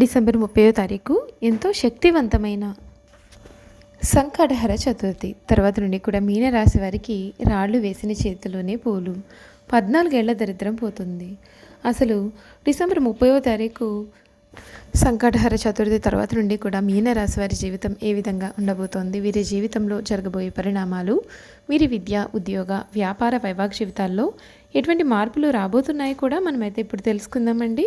December ముప్పయో తారీఖు ఎంతో శక్తివంతమైన సంకటహర చతుర్థి. తర్వాత నుండి కూడా మీన రాశి వారికి రాళ్ళు వేసిన చేతిలోనే పూలు. పద్నాలుగేళ్ళ దరిద్రం పోతుంది. అసలు డిసెంబర్ ముప్పయో తారీఖు సంకటహర చతుర్థి తర్వాత నుండి కూడా మీన రాశి వారి జీవితం ఏ విధంగా ఉండబోతోంది? వీరి జీవితంలో జరగబోయే పరిణామాలు వీరి విద్య ఉద్యోగ వ్యాపార వైవాహిక జీవితాల్లో ఎటువంటి మార్పులు రాబోతున్నాయి కూడా మనమైతే ఇప్పుడు తెలుసుకుందామండి.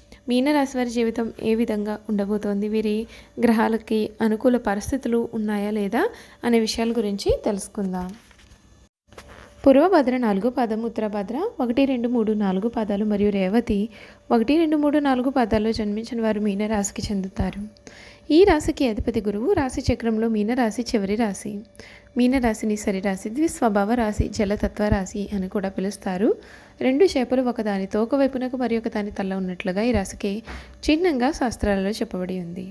మీనరాశి వారి జీవితం ఏ విధంగా ఉండబోతోంది? వీరి గ్రహాలకి అనుకూల పరిస్థితులు ఉన్నాయా లేదా అనే విషయాల గురించి తెలుసుకుందాం. పూర్వభద్ర నాలుగు పాదం ఉత్తరభద్ర ఒకటి రెండు మూడు నాలుగు పాదాలు మరియు రేవతి ఒకటి రెండు మూడు నాలుగు పాదాల్లో జన్మించిన వారు మీనరాశికి చెందుతారు. ఈ రాశికి అధిపతి గురువు రాశి చక్రంలో మీనరాశి చివరి రాశి. మీనరాశిని సరిరాశి ద్విస్వభావ రాశి జలతత్వ రాశి అని కూడా పిలుస్తారు. రెండు చేపలు ఒకదాని తోక వైపునకు మరి ఒకదాని తల్ల ఉన్నట్లుగా ఈ రాశికి చిహ్నంగా శాస్త్రాలలో చెప్పబడి ఉంది.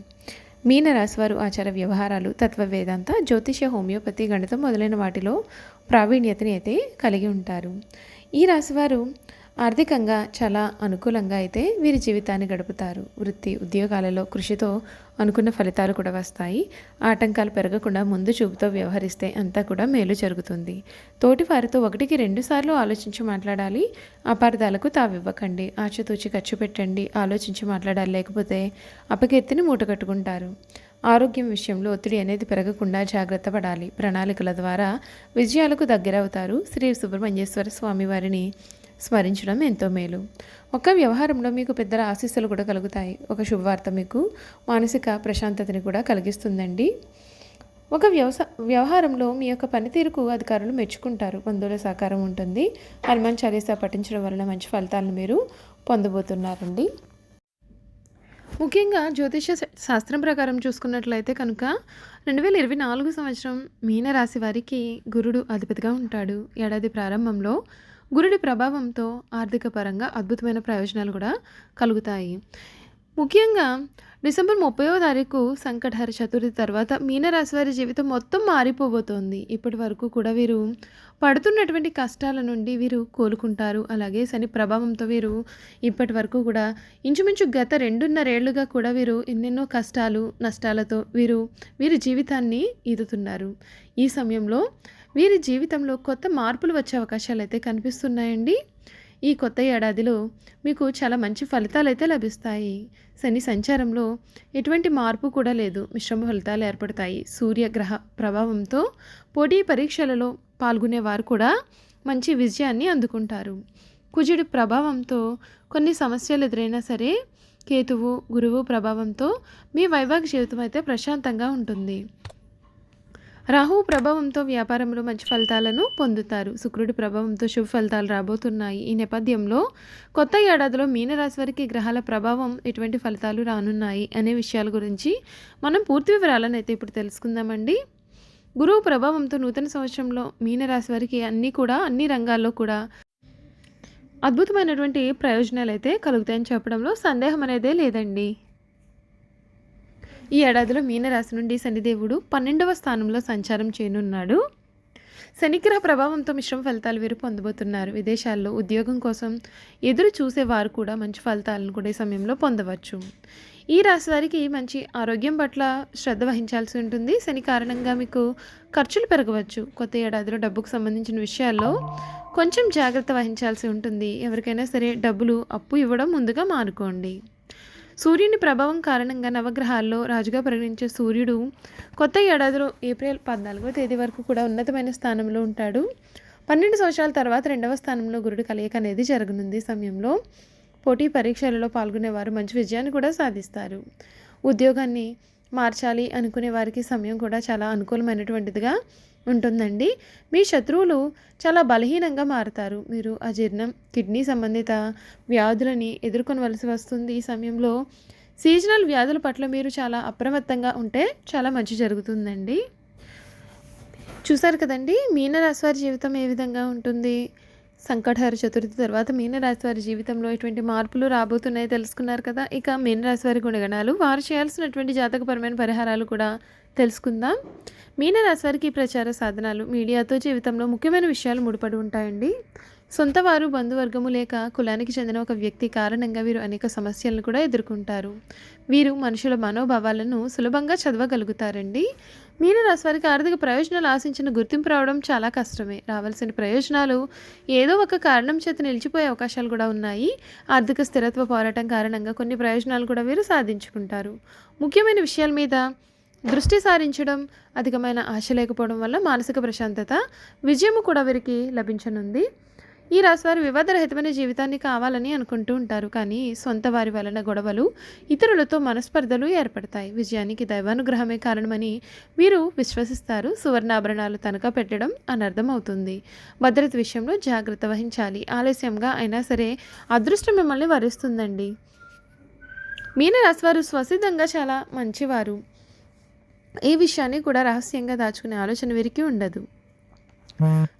మీనరాశి వారు ఆచార వ్యవహారాలు తత్వ వేదాంత జ్యోతిష హోమియోపతి గణితం మొదలైన వాటిలో ప్రావీణ్యతని అయితే కలిగి ఉంటారు. ఈ రాశివారు ఆర్థికంగా చాలా అనుకూలంగా అయితే వీరి జీవితాన్ని గడుపుతారు. వృత్తి ఉద్యోగాలలో కృషితో అనుకున్న ఫలితాలు కూడా వస్తాయి. ఆటంకాలు పెరగకుండా ముందు చూపుతో వ్యవహరిస్తే అంతా కూడా మేలు జరుగుతుంది. తోటి వారితో ఒకటికి రెండు సార్లు ఆలోచించి మాట్లాడాలి. అపార్థాలకు తావివ్వకండి. ఆచితూచి ఖర్చు పెట్టండి. ఆలోచించి మాట్లాడాలి. లేకపోతే అపకీర్తిని మూటగట్టుకుంటారు ఆరోగ్యం విషయంలో ఒత్తిడి అనేది పెరగకుండా జాగ్రత్త పడాలి. ప్రణాళికల ద్వారా విజయాలకు దగ్గరవుతారు. శ్రీ సుబ్రహ్మణ్యేశ్వర స్వామి వారిని స్మరించడం ఎంతో మేలు. ఒక వ్యవహారంలో మీకు పెద్దల ఆశీస్సులు కూడా కలుగుతాయి. ఒక శుభవార్త మీకు మానసిక ప్రశాంతతని కూడా కలిగిస్తుందండి. ఒక వ్యవసా వ్యవహారంలో మీ యొక్క పనితీరుకు అధికారులు మెచ్చుకుంటారు. బంధువుల సహకారం ఉంటుంది. హనుమాన్ చాలీసా పఠించడం వలన మంచి ఫలితాలను మీరు పొందబోతున్నారండి. ముఖ్యంగా జ్యోతిష శాస్త్రం ప్రకారం చూసుకున్నట్లయితే కనుక రెండు వేల ఇరవై నాలుగు సంవత్సరం మీనరాశి వారికి గురుడు అధిపతిగా ఉంటాడు. ఏడాది ప్రారంభంలో గురుడి ప్రభావంతో ఆర్థిక పరంగా అద్భుతమైన ప్రయోజనాలు కూడా కలుగుతాయి. ముఖ్యంగా డిసెంబర్ ముప్పైవ తారీఖు సంకటహర చతుర్థి తర్వాత మీనరాశి వారి జీవితం మొత్తం మారిపోబోతోంది. ఇప్పటి వరకు కూడా వీరు పడుతున్నటువంటి కష్టాల నుండి వీరు కోలుకుంటారు. అలాగే శని ప్రభావంతో వీరు ఇప్పటి వరకు కూడా ఇంచుమించు గత రెండున్నరేళ్ళుగా కూడా వీరు ఎన్నెన్నో కష్టాలు నష్టాలతో వీరు వీరి జీవితాన్ని ఈదుతున్నారు. ఈ సమయంలో వీరి జీవితంలో కొత్త మార్పులు వచ్చే అవకాశాలు అయితే కనిపిస్తున్నాయండి. ఈ కొత్త ఏడాదిలో మీకు చాలా మంచి ఫలితాలు అయితే లభిస్తాయి. శని సంచారంలో ఎటువంటి మార్పు కూడా లేదు. మిశ్రమ ఫలితాలు ఏర్పడతాయి. సూర్యగ్రహ ప్రభావంతో పోటీ పరీక్షలలో పాల్గొనేవారు కూడా మంచి విజయాన్ని అందుకుంటారు. కుజుడి ప్రభావంతో కొన్ని సమస్యలు ఎదురైనా సరే కేతువు గురువు ప్రభావంతో మీ వైవాహిక జీవితం అయితే ప్రశాంతంగా ఉంటుంది. రాహు ప్రభావంతో వ్యాపారంలో మంచి ఫలితాలను పొందుతారు. శుక్రుడి ప్రభావంతో శుభ ఫలితాలు రాబోతున్నాయి. ఈ నేపథ్యంలో కొత్త ఏడాదిలో మీనరాశి వారికి గ్రహాల ప్రభావం ఎటువంటి ఫలితాలు రానున్నాయి అనే విషయాల గురించి మనం పూర్తి వివరాలను అయితే ఇప్పుడు తెలుసుకుందామండి. గురువు ప్రభావంతో నూతన సంవత్సరంలో మీనరాశి వారికి అన్నీ కూడా అన్ని రంగాల్లో కూడా అద్భుతమైనటువంటి ప్రయోజనాలు అయితే కలుగుతాయని చెప్పడంలో సందేహం అనేదే లేదండి. ఈ ఏడాదిలో మీనరాశి నుండి శనిదేవుడు పన్నెండవ స్థానంలో సంచారం చేయనున్నాడు. శనిగ్రహ ప్రభావంతో మిశ్రమ ఫలితాలు వీరు పొందబోతున్నారు. విదేశాల్లో ఉద్యోగం కోసం ఎదురు చూసేవారు కూడా మంచి ఫలితాలను కూడా ఈ సమయంలో పొందవచ్చు. ఈ రాశి వారికి మంచి ఆరోగ్యం పట్ల శ్రద్ధ వహించాల్సి ఉంటుంది. శని కారణంగా మీకు ఖర్చులు పెరగవచ్చు. కొత్త ఏడాదిలో డబ్బుకు సంబంధించిన విషయాల్లో కొంచెం జాగ్రత్త వహించాల్సి ఉంటుంది. ఎవరికైనా సరే డబ్బులు అప్పు ఇవ్వడం ముందుగా మానుకోండి. సూర్యుని ప్రభావం కారణంగా నవగ్రహాల్లో రాజుగా పరిగణించే సూర్యుడు కొత్త ఏడాదిలో ఏప్రిల్ పద్నాలుగో తేదీ వరకు కూడా ఉన్నతమైన స్థానంలో ఉంటాడు. పన్నెండు సంవత్సరాల తర్వాత రెండవ స్థానంలో గురుడు కలయిక అనేది జరగనుంది. సమయంలో పోటీ పరీక్షలలో పాల్గొనేవారు మంచి విజయాన్ని కూడా సాధిస్తారు. ఉద్యోగాన్ని మార్చాలి అనుకునే వారికి సమయం కూడా చాలా అనుకూలమైనటువంటిదిగా ఉంటుందండి. మీ శత్రువులు చాలా బలహీనంగా మారుతారు. మీరు అజీర్ణం కిడ్నీ సంబంధిత వ్యాధులని ఎదుర్కొనవలసి వస్తుంది ఈ సమయంలో. సీజనల్ వ్యాధుల పట్ల మీరు చాలా అప్రమత్తంగా ఉంటే చాలా మంచి జరుగుతుందండి. చూసారు కదండి మీనరాశి వారి జీవితం ఏ విధంగా ఉంటుంది? సంకటహర చతుర్థి తర్వాత మీనరాశి వారి జీవితంలో ఎటువంటి మార్పులు రాబోతున్నాయో తెలుసుకున్నారు కదా. ఇక మీనరాశి వారి గుణగణాలు వారు చేయాల్సినటువంటి జాతకపరమైన పరిహారాలు కూడా తెలుసుకుందాం. మీనరాశి వారికి ఈ ప్రచార సాధనాలు మీడియాతో జీవితంలో ముఖ్యమైన విషయాలు ముడిపడి ఉంటాయండి. సొంత వారు బంధువర్గము లేక కులానికి చెందిన ఒక వ్యక్తి కారణంగా వీరు అనేక సమస్యలను కూడా ఎదుర్కొంటారు. వీరు మనుషుల మనోభావాలను సులభంగా చదవగలుగుతారండి. మీనరాశి వారికి ఆర్థిక ప్రయోజనాలు ఆశించిన గుర్తింపు రావడం చాలా కష్టమే. రావాల్సిన ప్రయోజనాలు ఏదో ఒక కారణం చేత నిలిచిపోయే అవకాశాలు కూడా ఉన్నాయి. ఆర్థిక స్థిరత్వ పోరాటం కారణంగా కొన్ని ప్రయోజనాలు కూడా వీరు సాధించుకుంటారు. ముఖ్యమైన విషయాల మీద దృష్టి సారించడం అధికమైన ఆశ లేకపోవడం వల్ల మానసిక ప్రశాంతత విజయము కూడా వీరికి లభించనుంది. ఈ రాశివారు వివాదరహితమైన జీవితాన్ని కావాలని అనుకుంటూ ఉంటారు. కానీ సొంత వారి వలన గొడవలు ఇతరులతో మనస్పర్ధలు ఏర్పడతాయి. విజయానికి దైవానుగ్రహమే కారణమని వీరు విశ్వసిస్తారు. సువర్ణాభరణాలు తనఖా పెట్టడం అనర్థమవుతుంది. భద్రత విషయంలో జాగ్రత్త వహించాలి. ఆలస్యంగా అయినా సరే అదృష్టం మిమ్మల్ని వరిస్తుందండి. మీనరాశివారు స్వసిద్ధంగా చాలా మంచివారు. ఈ విషయాన్ని కూడా రహస్యంగా దాచుకునే ఆలోచన వీరికి ఉండదు.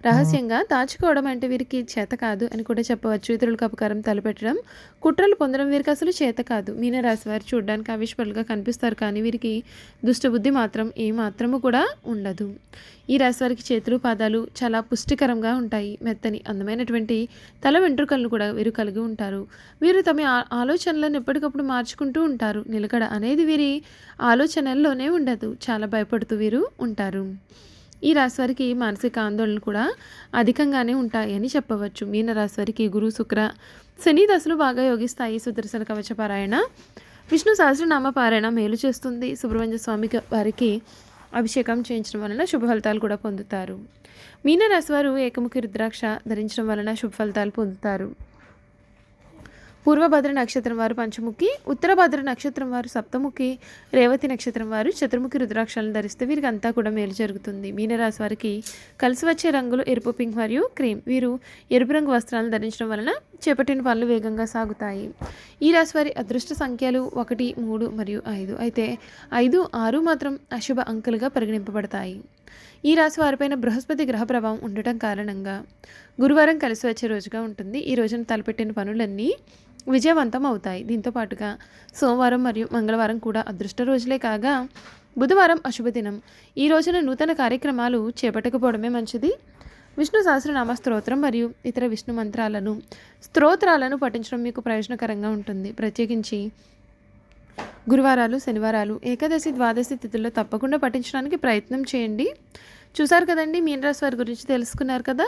రహస్యంగా దాచుకోవడం అంటే వీరికి చేత కాదు అని కూడా చెప్పవచ్చు. ఇతరులకు అపకారం తలపెట్టడం కుట్రలు పొందడం వీరికి అసలు చేత కాదు. మీనరాశి వారు చూడడానికి ఆవిష్పలుగా కనిపిస్తారు కానీ వీరికి దుష్టబుద్ధి మాత్రం ఏ మాత్రము కూడా ఉండదు. ఈ రాశి వారికి చేతులు పాదాలు చాలా పుష్టికరంగా ఉంటాయి. మెత్తని అందమైనటువంటి తల వెంట్రుకలను కూడా వీరు కలిగి ఉంటారు. వీరు తమ ఆలోచనలను ఎప్పటికప్పుడు మార్చుకుంటూ ఉంటారు. నిలకడ అనేది వీరి ఆలోచనల్లోనే ఉండదు. చాలా భయపడుతూ వీరు ఉంటారు. ఈ రాశివారికి మానసిక ఆందోళనలు కూడా అధికంగానే ఉంటాయని చెప్పవచ్చు. మీన రాశివారికి గురు శుక్ర శని దశలు బాగా యోగిస్తాయి. సుదర్శన కవచ పారాయణ విష్ణు సహస్రనామ పారాయణ మేలు చేస్తుంది. సుబ్రహ్మణ్య స్వామి వారికి అభిషేకం చేయించడం వలన శుభ ఫలితాలు కూడా పొందుతారు. మీనరాశి వారు ఏకముఖి రుద్రాక్ష ధరించడం వలన శుభ ఫలితాలు పొందుతారు. పూర్వభద్ర నక్షత్రం వారు పంచముఖి ఉత్తరభద్ర నక్షత్రం వారు సప్తముఖి రేవతి నక్షత్రం వారు చతుర్ముఖి రుద్రాక్షాలను ధరిస్తే వీరికి అంతా కూడా మేలు జరుగుతుంది. మీనరాశి వారికి కలిసి వచ్చే రంగులు ఎరుపు పింక్ మరియు క్రీమ్. వీరు ఎరుపు రంగు వస్త్రాలను ధరించడం వలన చేపట్టిన పనులు వేగంగా సాగుతాయి. ఈ రాశి వారి అదృష్ట సంఖ్యలు ఒకటి మూడు మరియు ఐదు. అయితే ఐదు ఆరు మాత్రం అశుభ అంకెలుగా పరిగణింపబడతాయి. ఈ రాశి వారిపైన బృహస్పతి గ్రహ ప్రభావం ఉండటం కారణంగా గురువారం కలిసి వచ్చే రోజుగా ఉంటుంది. ఈ రోజున తలపెట్టిన పనులన్నీ విజయవంతం అవుతాయి. దీంతో పాటుగా సోమవారం మరియు మంగళవారం కూడా అదృష్ట రోజులే కాగా బుధవారం అశుభదినం ఈ రోజున నూతన కార్యక్రమాలు చేపట్టకపోవడమే మంచిది. విష్ణు సహస్రనామ స్తోత్రం మరియు ఇతర విష్ణు మంత్రాలను స్తోత్రాలను పఠించడం మీకు ప్రయోజనకరంగా ఉంటుంది. ప్రత్యేకించి గురువారాలు శనివారాలు ఏకాదశి ద్వాదశి తిథుల్లో తప్పకుండా పఠించడానికి ప్రయత్నం చేయండి. చూసారు కదండి మీనరాశి వారి గురించి తెలుసుకున్నారు కదా?